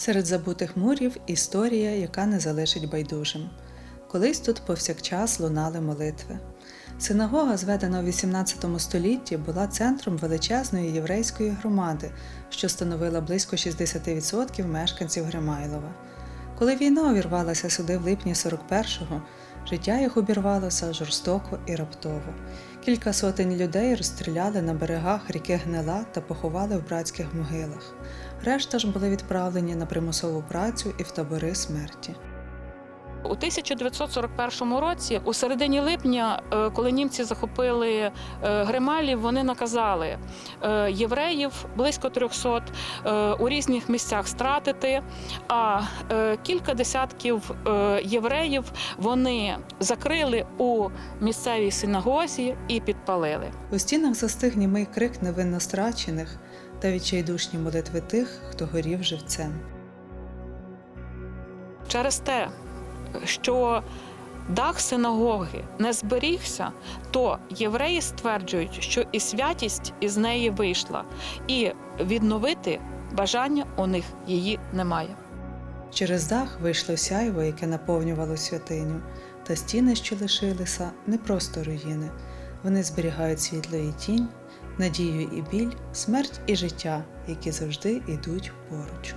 Серед забутих мурів історія, яка не залишить байдужим. Колись тут повсякчас лунали молитви. Синагога, зведена у XVIII столітті, була центром величезної єврейської громади, що становила близько 60% мешканців Гримайлова. Коли війна увірвалася сюди в липні 41-го, життя їх обірвалося жорстоко і раптово. Кілька сотень людей розстріляли на берегах ріки Гнила та поховали в братських могилах. Решта ж були відправлені на примусову працю і в табори смерті. У 1941 році, у середині липня, е, коли німці захопили е, Грималів, вони наказали е, євреїв близько 300 е, у різних місцях стратити. А кілька десятків євреїв вони закрили у місцевій синагозі і підпалили. У стінах застиг німий крик невинно страчених та відчайдушні молитви тих, хто горів живцем. Через те, що дах синагоги не зберігся, то євреї стверджують, що і святість із неї вийшла, і відновити бажання у них її немає. Через дах вийшло сяйво, яке наповнювало святиню, та стіни, що лишилися, не просто руїни. Вони зберігають світло і тінь, надію і біль, смерть і життя, які завжди йдуть поруч.